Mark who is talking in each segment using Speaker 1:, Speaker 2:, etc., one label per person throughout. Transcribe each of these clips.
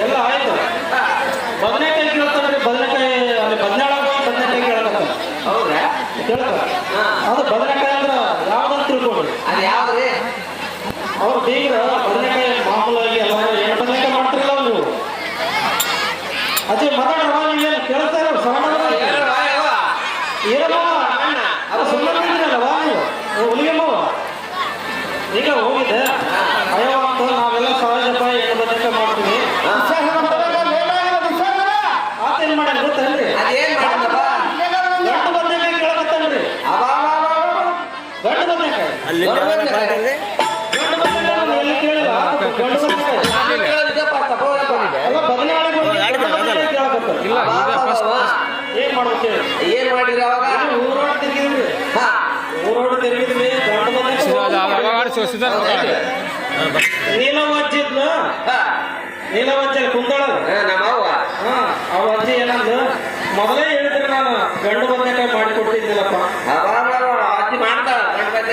Speaker 1: ಎಲ್ಲ ಆಯ್ತು. ಬದನೆಕಾಯಿ ಕೇಳ್ತಾರೆ ಬದನೆಕಾಯಿ ಅಲ್ಲಿ ಬದನಾಳ ಬದನೆಕಾಯಿ ಕೇಳಕತ್ತ
Speaker 2: ಹೌದ್ರಾ?
Speaker 1: ಕೇಳ್ತಾರ. ಅದು ಬದನೆಕಾಯಿ ಅಂದ್ರ ಯಾವ್ದಂತ ತಿಳ್ಕೊಡ್ರಿ
Speaker 2: ಅದು ಯಾವ್ದ್ರಿ?
Speaker 1: ಅವ್ರು ಬೀಗ್ರ ಬದನೆಕಾಯಿ ಮಾಮೂಲಾಗಿ ಎಲ್ಲರೂ ಏನು ಬದನೆಕಾಯಿ ಮಾಡ್ತಿರಲ್ಲ ನೀವು ಅದೇ ಮಾತಾಡ್ರವ ನೀವೇನು ಕೇಳ್ತಾರ ಸಾಮಾನ್ಯ
Speaker 2: ಅಣ್ಣ.
Speaker 1: ಅದು ಸುಮ್ಮನೆ ಬಂದಿರಲ್ಲವಾ ನೀವು ಹುಲಿಗೆಮ್ಮವ ಈಗ ಹೋಗಿದೆ. ಏನ್
Speaker 2: ಮಾಡಿದ್ರಿ ಅವಾಗ
Speaker 1: ಊರೋಡ್ ತಿರ್ಗಿದ್ವಿ
Speaker 2: ಹಾ.
Speaker 1: ಊರೋಡ್ ಕುಂದಳ
Speaker 2: ಹಾ, ನಮ್ಮ ಅವ್ವ
Speaker 1: ಅವ ಅಜ್ಜಿ ಏನಂದ ಮೊದಲೇ ಹೇಳಿದ್ರೆ ನಾನು ಗಂಡು ಬದನೆಕಾಯಿ ಮಾಡಿ ಕೊಟ್ಟಿದ್ದಿಲ್ಲಪ್ಪ
Speaker 2: ಅಬ್ಬಬ್ಬಬ್ಬ, ಅಜ್ಜಿ ಬದ್ನೆಕಾಯಿ.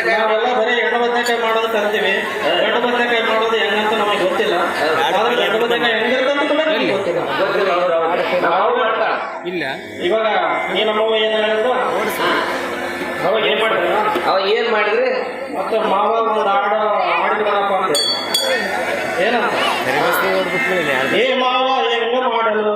Speaker 1: ನಾವೆಲ್ಲ ಬರೀ ಎಣ್ಣು ಬದನೆಕಾಯಿ ಮಾಡೋದು ತರ್ತೀವಿ ಗಂಡು ಬದನೆಕಾಯಿ ಮಾಡೋದು ಹೆಂಗಂತ ನಮಗೆ ಗೊತ್ತಿಲ್ಲ. ಆದ್ರೆ ಗಂಡು ಬದನೆಕಾಯಿ ಹೆಂಗಿರ್ತಂತ ಕೂಡ ನಮಗೆ ಗೊತ್ತಿಲ್ಲ.
Speaker 3: ಇಲ್ಲ.
Speaker 1: ಇವಾಗ ಈ ನಮ್ಮವ್ವ ಏನ್ ಹೇಳಿದ್ರು ಅವಾಗ ಏನ್ ಮಾಡಿದ್ರು
Speaker 2: ಅವ ಏನ್ ಮಾಡಿದ್ರಿ?
Speaker 1: ಮತ್ತೆ ಮಾವ ಒಂದು ಹಾಡು ಹಾಡಿದ್ರಪ್ಪ ಅಂದೆ ಏನಂತ? ಏ ಮಾವ ಹೆಂಗ ಮಾಡಲು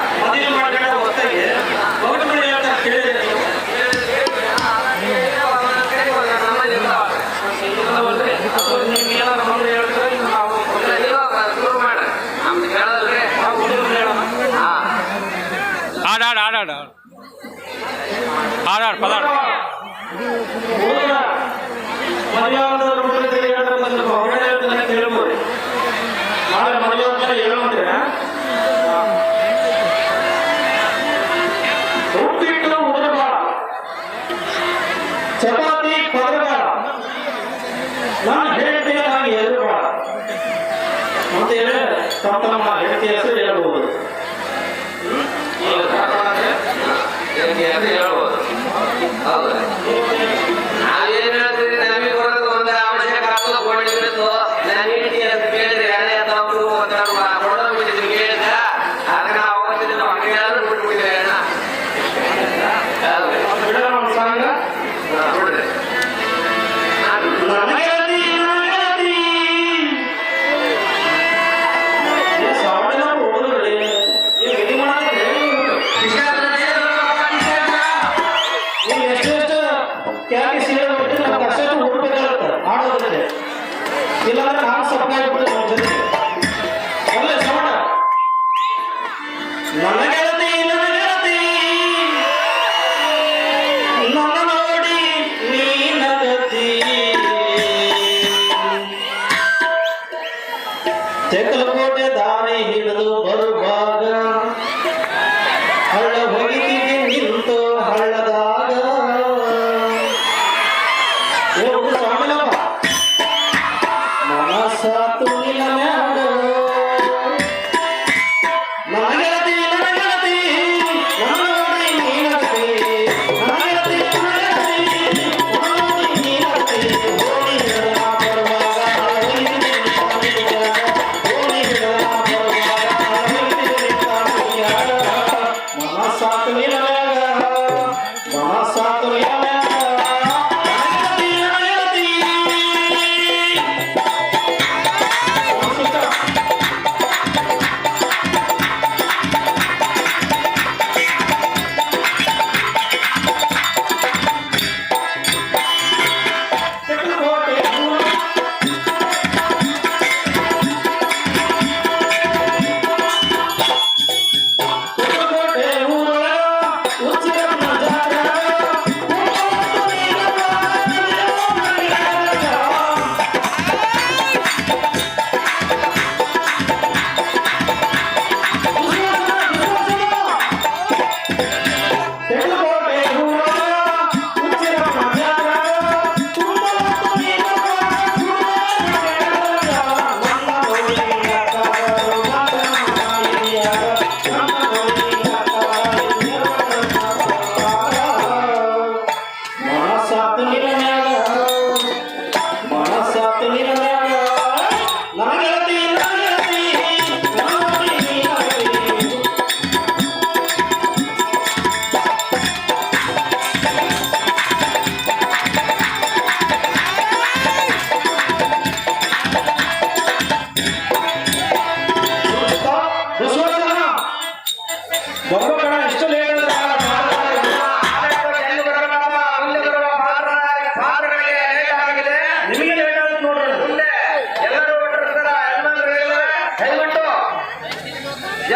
Speaker 3: ಹಾಡು ಹಾಡು ಹಾಡು ಹಾಡು ಹಾಡು ಹಾಡು ಪದ ಹಾಡು.
Speaker 1: ಚಪಾತಿ ಕೊಡಬೇಡ ನಾನು ಹೇಳ್ತೀನಿ ನನಗೆ ಎದುರುಬೇಡ ಅಂತೇಳಿ ತಮ್ಮ ತಮ್ಮ ಹೆಂಡತಿ ಹೆಸರು ಹೇಳ್ಬೋದು yerde yara var. Allah. Tekkalakote ದಾರಿ ಹಿಡಿದು ಬರುವಾಗ